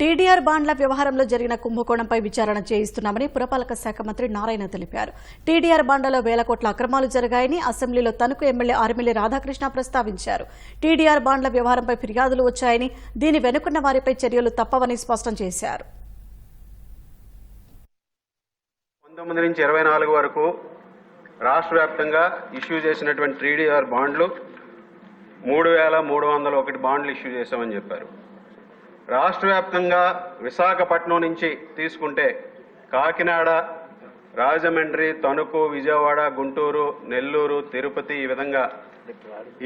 TDR బాండ్ల వ్యవహారంలో జరిగిన కుంభకోణంపై విచారణ చేయిస్తున్నామని పురపాలక శాఖ మంత్రి నారాయణ తెలిపారు. టీడీఆర్ బాండ్లలో వేల కోట్ల అక్రమాలు జరిగాయని అసెంబ్లీలో తణుకు ఎమ్మెల్యే ఆర్మిల్లి రాధాకృష్ణ ప్రస్తావించారు. టీడీఆర్ బాండ్ల వ్యవహారంపై ఫిర్యాదులు వచ్చాయని దీని వెనుకున్న వారిపై చర్యలు తప్పవని స్పష్టం చేశారు. పంతొమ్మిది నుంచి ఇరవై నాలుగు వరకు రాష్ట్ర వ్యాప్తంగా ఇష్యూ చేసినటువంటి టీడీఆర్ బాండ్లు మూడు వేల మూడు వందల ఒకటి బాండ్లు ఇష్యూ చేశామని చెప్పారు. రాష్ట్ర వ్యాప్తంగా విశాఖపట్నం నుంచి తీసుకుంటే కాకినాడ రాజమండ్రి తణుకు విజయవాడ గుంటూరు నెల్లూరు తిరుపతి ఈ విధంగా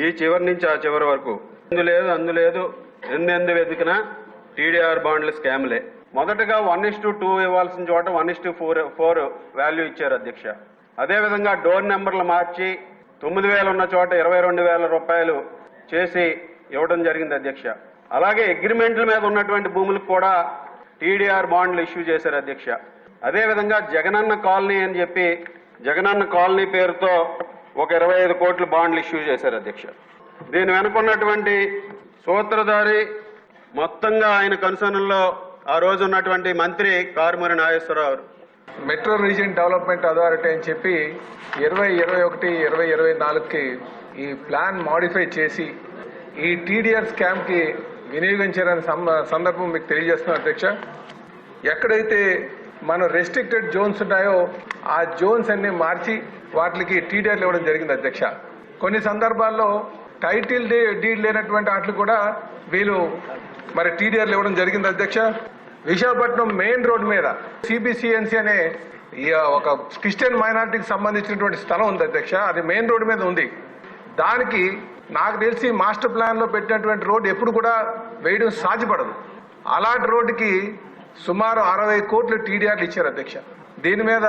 ఈ చివరి నుంచి ఆ చివరి వరకు. అందులేదు అందులేదు ఎందెందు వెతికినా టీడీఆర్ బాండ్ల స్కామ్లే. మొదటగా వన్ ఇస్ టు టూ ఇవ్వాల్సిన చోట one is to four four value ఇచ్చారు అధ్యక్ష. అదేవిధంగా డోర్ నెంబర్లు మార్చి తొమ్మిది వేలు ఉన్న చోట ఇరవై రెండు వేల రూపాయలు చేసి ఇవ్వడం జరిగింది అధ్యక్ష. అలాగే అగ్రిమెంట్ల మీద ఉన్నటువంటి భూములకు కూడా టీడీఆర్ బాండ్లు ఇష్యూ చేశారు అధ్యక్ష. అదేవిధంగా జగనన్న కాలనీ అని చెప్పి జగనన్న కాలనీ పేరుతో ఒక ఇరవై ఐదు కోట్ల బాండ్లు ఇష్యూ చేశారు అధ్యక్ష. దీని వెనుకున్నటువంటి సూత్రధారి మొత్తంగా ఆయన కన్సర్న్లో ఆ రోజు ఉన్నటువంటి మంత్రి Karumuri Nageswararao metro region development authority అని చెప్పి ఇరవై ఇరవై ఒకటి ఇరవై ఇరవై నాలుగుకి ఈ ప్లాన్ మాడిఫై చేసి ఈ టీడీఆర్ స్కామ్కి వినియోగించారని సందర్భం మీకు తెలియజేస్తున్నాను అధ్యక్ష. ఎక్కడైతే మన రెస్ట్రిక్టెడ్ జోన్స్ ఉన్నాయో ఆ జోన్స్ అన్ని మార్చి వాటికి టీడీఆర్లు ఇవ్వడం జరిగింది అధ్యక్ష. కొన్ని సందర్భాల్లో టైటిల్ డీడ్ లేనటువంటి వాటికి కూడా వీళ్ళు మరి టీడీఆర్లు ఇవ్వడం జరిగింది అధ్యక్ష. విశాఖపట్నం మెయిన్ రోడ్ మీద సిబిసిఎన్సి అనే ఒక క్రిస్టియన్ మైనారిటీకి సంబంధించినటువంటి స్థలం ఉంది అధ్యక్ష. అది మెయిన్ రోడ్ మీద ఉంది. దానికి నాకు తెలిసి మాస్టర్ ప్లాన్లో పెట్టినటువంటి రోడ్డు ఎప్పుడు కూడా వేయడం సాధ్యపడదు. అలాంటి రోడ్డుకి సుమారు అరవై కోట్లు టీడీఆర్లు ఇచ్చారు అధ్యక్ష. దీని మీద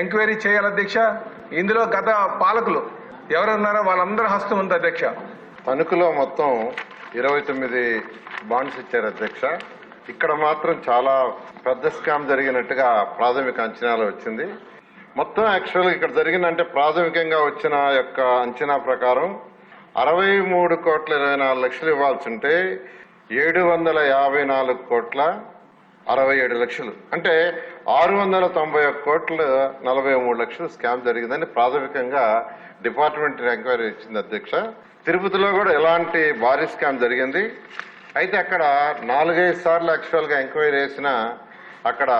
ఎంక్వైరీ చేయాలి అధ్యక్ష. ఇందులో గత పాలకులు ఎవరున్నారో వాళ్ళందరూ హస్తం ఉంది అధ్యక్ష. తణుకులో మొత్తం ఇరవై తొమ్మిది బాండ్స్ ఇచ్చారు అధ్యక్ష. ఇక్కడ మాత్రం చాలా పెద్ద స్కామ్ జరిగినట్టుగా ప్రాథమిక అంచనాలు వచ్చింది. మొత్తం యాక్చువల్గా ఇక్కడ జరిగిన అంటే ప్రాథమికంగా వచ్చిన యొక్క అంచనా ప్రకారం అరవై మూడు కోట్ల ఇరవై నాలుగు లక్షలు ఇవ్వాల్సి ఉంటే ఏడు వందల యాభై నాలుగు కోట్ల అరవై ఏడు లక్షలు. అంటే ఆరు వందల తొంభై ఒక్క కోట్ల నలభై మూడు లక్షలు స్కామ్ జరిగిందని ప్రాథమికంగా డిపార్ట్మెంట్ ఎంక్వైరీ ఇచ్చింది అధ్యక్ష. తిరుపతిలో కూడా ఇలాంటి భారీ స్కామ్ జరిగింది. అయితే అక్కడ నాలుగైదు సార్లు యాక్చువల్గా ఎంక్వైరీ చేసిన అక్కడ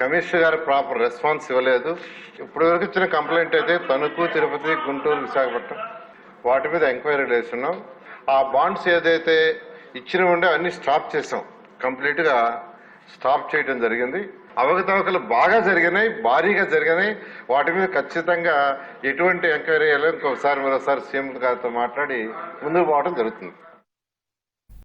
కమిషనర్ గారు ప్రాపర్ రెస్పాన్స్ ఇవ్వలేదు. ఇప్పటివరకు వరకు ఇచ్చిన కంప్లైంట్ అయితే తణుకు తిరుపతి గుంటూరు విశాఖపట్నం. వాటి మీద ఎంక్వైరీ చేస్తున్నాం. ఆ బాండ్స్ ఏదైతే ఇచ్చిన ఉండే అన్ని స్టాప్ చేసాం. కంప్లీట్గా స్టాప్ చేయడం జరిగింది. అవకతవకలు బాగా జరిగినాయి భారీగా జరిగినాయి. వాటి మీద ఖచ్చితంగా ఎటువంటి ఎంక్వైరీ చేయాలో ఇంకొకసారి మరోసారి సీఎం గారితో మాట్లాడి ముందుకు పోవడం జరుగుతుంది.